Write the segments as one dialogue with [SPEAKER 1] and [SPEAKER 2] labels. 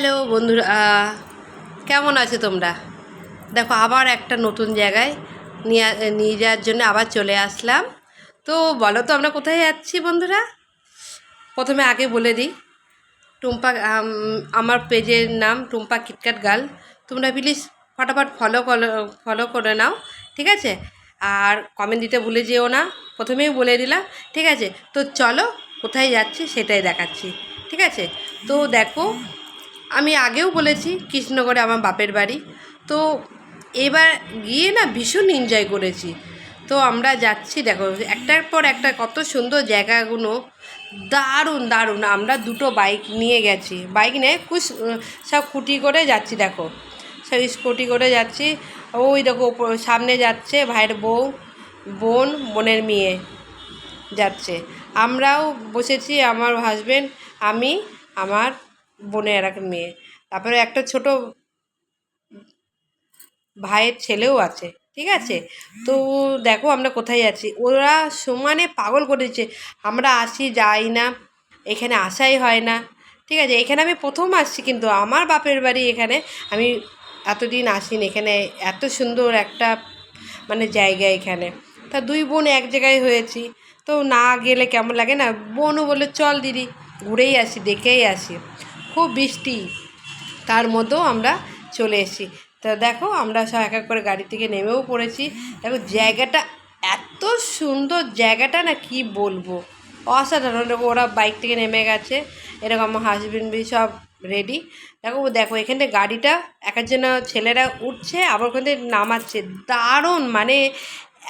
[SPEAKER 1] Hello বন্ধুরা, কেমন আছো তোমরা? দেখো, আবার একটা নতুন জায়গায় নিয়ে নিয়ে যাওয়ার জন্য আবার চলে আসলাম। তো বলো তো, আমরা কোথায় যাচ্ছি বন্ধুরা? প্রথমে আগে বলে দিই, টুম্পা আমার পেজের নাম টুম্পা কিটকাট গার্ল। তোমরা প্লিজ ফটাফট ফলো ফলো করে নাও, ঠিক আছে? আর কমেন্ট দিতে ভুলে যেও না, প্রথমেই বলে দিলাম, ঠিক আছে? তো চলো, কোথায় যাচ্ছি সেটাই দেখাচ্ছি, ঠিক আছে? তো দেখো আমি আগেও বলেছি কৃষ্ণনগরে আমার বাপের বাড়ি। তো এবার গিয়ে না ভীষণ এনজয় করেছি। তো আমরা যাচ্ছি, দেখো, একটার পর একটা কত সুন্দর জায়গাগুলো। দারুণ দারুণ। আমরা দুটো বাইক নিয়ে গেছি। বাইক নিয়ে কুস সব কুটি করে যাচ্ছি, দেখো। সব স্কুটি করে যাচ্ছি। ওই দেখো সামনে যাচ্ছে ভাইয়ের বউ, বোন, বোনের মেয়ে যাচ্ছে। আমরাও বসেছি, আমার হাজব্যান্ড আমি, আমার বোনের এক মেয়ে। তারপরে একটা ছোট ভাইয়ের ছেলেও আছে, ঠিক আছে? তো দেখো আমরা কোথায় যাচ্ছি ওরা সমানে পাগল করেছে আমরা আসি, যাই না, এখানে আসাই হয় না, ঠিক আছে? এখানে আমি প্রথম আসছি কিন্তু আমার বাপের বাড়ি এখানে আমি এতদিন আসিনি, এখানে এত সুন্দর একটা মানে জায়গা এখানে। তা দুই বোন এক জায়গায় হয়েছি, তো না গেলে কেমন লাগে না? বোনও বলে চল দিদি, ঘুরেই আসি, দেখেই আসি। খুব বৃষ্টি, তার মধ্যেও আমরা চলে এসেছি। তা দেখো, আমরা সব এক এক করে গাড়ি থেকে নেমেও পড়েছি। দেখো, জায়গাটা এত সুন্দর জায়গাটা না, কি বলব? অসাধারণ। ওরা বাইক থেকে নেমে গেছে। এরকম আমার হাজবেন্ড সব রেডি দেখো দেখো, এখান থেকে গাড়িটা এক একজন ছেলেরা উঠছে, আবার ওখান থেকে নামাচ্ছে। দারুণ! মানে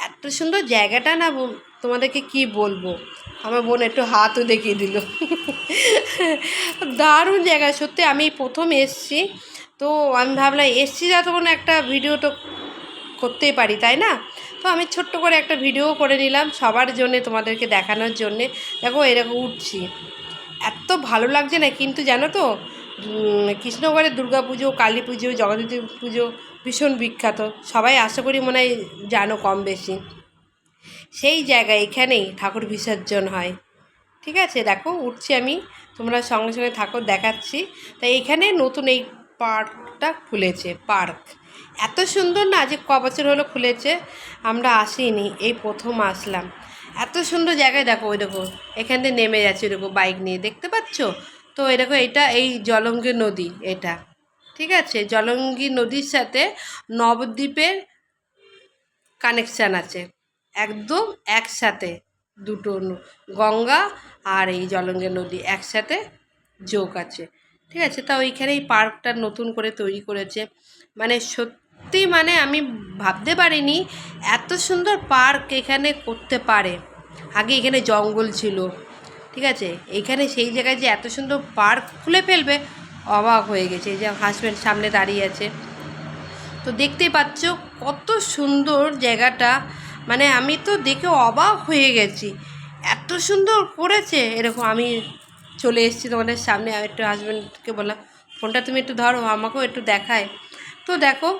[SPEAKER 1] এত সুন্দর জায়গাটা না তোমাদেরকে কি বলব? আমার বোন একটু হাতও দেখিয়ে দিল। দারুণ জায়গা, সত্যি আমি প্রথম এসছি। তো আমি ভাবলাম, এসছি যতক্ষণ একটা ভিডিও তো করতেই পারি, তাই না? তো আমি ছোট্ট করে একটা ভিডিও করে নিলাম সবার জন্যে, তোমাদেরকে দেখানোর জন্যে। দেখো, এরকম উঠছি। এত ভালো লাগছে না, কিন্তু জানো তো কৃষ্ণগড়ের দুর্গা পুজো, কালী পুজো, জগদ্ধাত্রী পুজো ভীষণ বিখ্যাত। সবাই আশা করি মনে হয় জানো কম বেশি। সেই জায়গায় এখানেই ঠাকুর বিসর্জন হয়। ঠিক আছে? দেখো, উঠছি আমি। তোমরা সঙ্গে সঙ্গে ঠাকুর দেখাচ্ছি। তাই এখানে নতুন এই পার্কটা খুলেছে, পার্ক। এত সুন্দর না যে ক বছর হলো খুলেছে? আমরা আসিনি, এই প্রথম আসলাম। এত সুন্দর জায়গায় দেখো, ওই দেখো, এখান থেকে নেমে যাচ্ছে, ওই দেখো, বাইক নিয়ে। দেখতে পাচ্ছ? তো এই দেখো, এটা এই জলঙ্গি নদী, এটা। ঠিক আছে? জলঙ্গি নদীর সাথে নবদ্বীপের কানেকশান আছে। একদম একসাথে দুটো গঙ্গা আর এই জলঙ্গের নদী একসাথে যোগ আছে। ঠিক আছে? তা ওইখানে এই পার্কটা নতুন করে তৈরি করেছে। মানে সত্যি মানে আমি ভাবতে পারিনি এত সুন্দর পার্ক এখানে করতে পারে। আগে এখানে জঙ্গল ছিল। ঠিক আছে? এখানে সেই জায়গায় যে এত সুন্দর পার্ক খুলে ফেলবে, অবাক হয়ে গেছে। যে হাজব্যান্ড সামনে দাঁড়িয়ে আছে। তো দেখতেই পাচ্ছ কত সুন্দর জায়গাটা। মানে আমি তো দেখে অবাক হয়ে গেছি। এত সুন্দর করেছে। এরকম আমি চলে এসেছি তোমাদের সামনে একটু হাজব্যান্ডকে বললাম, ফোনটা তুমি একটু ধরো, আমাকেও একটু দেখায়। তো দেখো,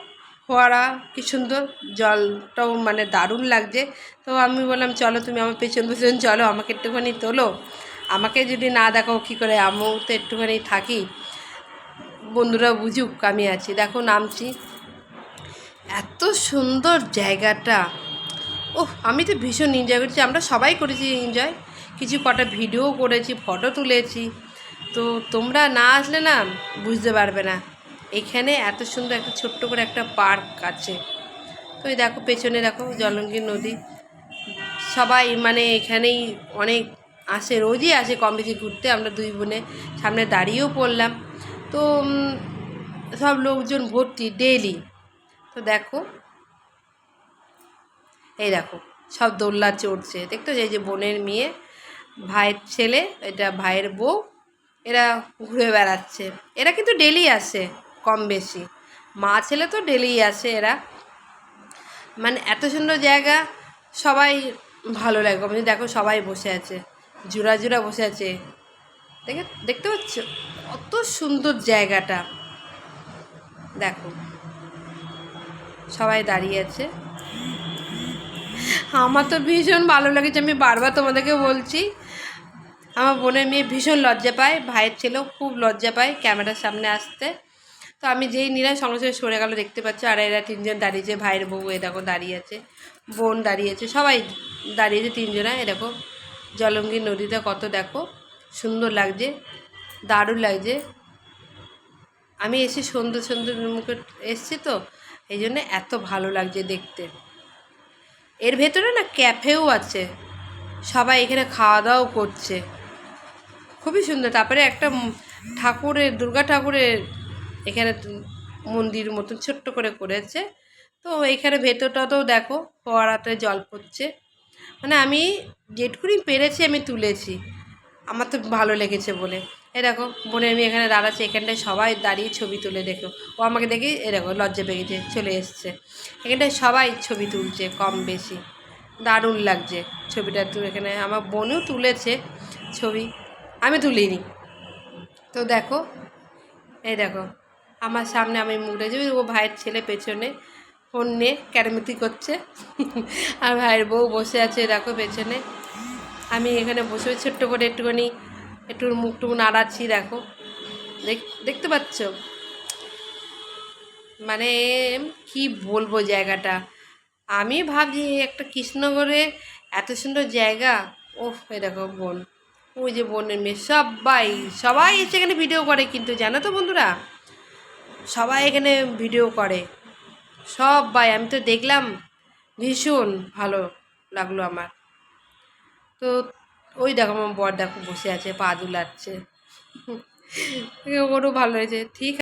[SPEAKER 1] ফোয়ারা কি সুন্দর, জলটাও মানে দারুণ লাগছে। তো আমি বললাম, চলো তুমি আমার পেছন পেছন চলো, আমাকে একটুখানি তোলো। আমাকে যদি না দেখাও কী করে? আমিও তো একটুখানি থাকি। বন্ধুরা বুঝুক, আমি আছি। দেখো, নামছি। এত সুন্দর জায়গাটা। ওহ, আমি তো ভীষণ এনজয় করেছি। আমরা সবাই করেছি এনজয় কিছু কটা ভিডিও করেছি ফটো তুলেছি। তো তোমরা না আসলে না বুঝতে পারবে না। এখানে এত সুন্দর একটা ছোট্ট করে একটা পার্ক আছে। তো এই দেখো, পেছনে দেখো জলঙ্গি নদী। সবাই মানে এখানেই অনেক আসে, রোজই আসে কম বেশি ঘুরতে। আমরা দুই বোনে সামনে দাঁড়িয়েও পড়লাম। তো সব লোকজন ভর্তি ডেলি তো দেখো এই দেখো, সব দোল্লা চড়ছে। দেখতো এই যে বোনের মেয়ে, ভাইয়ের ছেলে, এটা ভাইয়ের বউ, এরা ঘুরে বেড়াচ্ছে। এরা কিন্তু ডেলি আসে, কম বেশি। মা ছেলে তো ডেলি আসে এরা। মানে এত সুন্দর জায়গা, সবাই ভালো লাগে। মানে দেখো সবাই বসে আছে, জোড়া জোড়া বসে আছে। দেখে, দেখতে পাচ্ছ? কত সুন্দর জায়গাটা। দেখো, সবাই দাঁড়িয়ে আছে। আমার তো ভীষণ ভালো লেগেছে, আমি বারবার তোমাদেরকে বলছি। আমার বোনের মেয়ে ভীষণ লজ্জা পায়, ভাইয়ের ছেলেও খুব লজ্জা পায় ক্যামেরার সামনে আসতে। তো আমি যেই নিলাম, সঙ্গে সঙ্গে সরে গেল, দেখতে পাচ্ছ আর এরা তিনজন দাঁড়িয়েছে, ভাইয়ের বউ, এ দেখো দাঁড়িয়ে আছে, বোন দাঁড়িয়েছে সবাই দাঁড়িয়েছে তিনজনা এরকম জলঙ্গি নদীটা কত দেখো, সুন্দর লাগছে, দারুণ লাগছে। আমি এসে সুন্দর সুন্দর মুখে এসছি তো, এই জন্য এত ভালো লাগছে দেখতে। এর ভেতরে না ক্যাফেও আছে। সবাই এখানে খাওয়া দাওয়াও করছে। খুবই সুন্দর। তারপরে একটা ঠাকুরের, দুর্গা ঠাকুরের এখানে মন্দির মতন ছোট্ট করে করেছে। তো এখানে ভেতরটাতেও দেখো, ফোয়ারাতে জল পড়ছে। মানে আমি যেটুকুনি পেরেছি আমি তুলেছি। আমার তো ভালো লেগেছে বলে। এ দেখো বোনের আমি এখানে দাঁড়াচ্ছি, এখানটায় সবাই দাঁড়িয়ে ছবি তুলে দেখো। ও আমাকে দেখে এ দেখো, লজ্জা পেয়ে গেছে, চলে এসছে। এখানটায় সবাই ছবি তুলছে কম বেশি। দারুণ লাগছে ছবিটা তুলে, এখানে আমার বোনও তুলেছে ছবি। আমি তুলিনি। তো দেখো, এই দেখো, আমার সামনে আমি মুখ রেখেছি ও ভাইয়ের ছেলে পেছনে ফোন নিয়ে ক্যারামিতি করছে। আর ভাইয়ের বউ বসে আছে, দেখো, পেছনে। আমি এখানে বসে ছোট্ট করে একটুখানি, একটু মুখটুকু নাড়াচ্ছি, দেখো। দেখ, দেখতে পাচ্ছ? মানে কি বলব জায়গাটা? আমি ভাবছি একটা কৃষ্ণনগরে এত সুন্দর জায়গা। ওহ দেখো বোন। ওই যে বোনের মেয়ে, সবাই সবাই এসে এখানে ভিডিও করে কিন্তু, জানো তো বন্ধুরা? সবাই এখানে ভিডিও করে। সবাই, আমি তো দেখলাম, ভীষণ ভালো লাগল আমার। তো ওই দেখো আমার বর দেখো বসে আছে পা দুলাচ্ছে। ওরও ভালো হয়েছে। ঠিক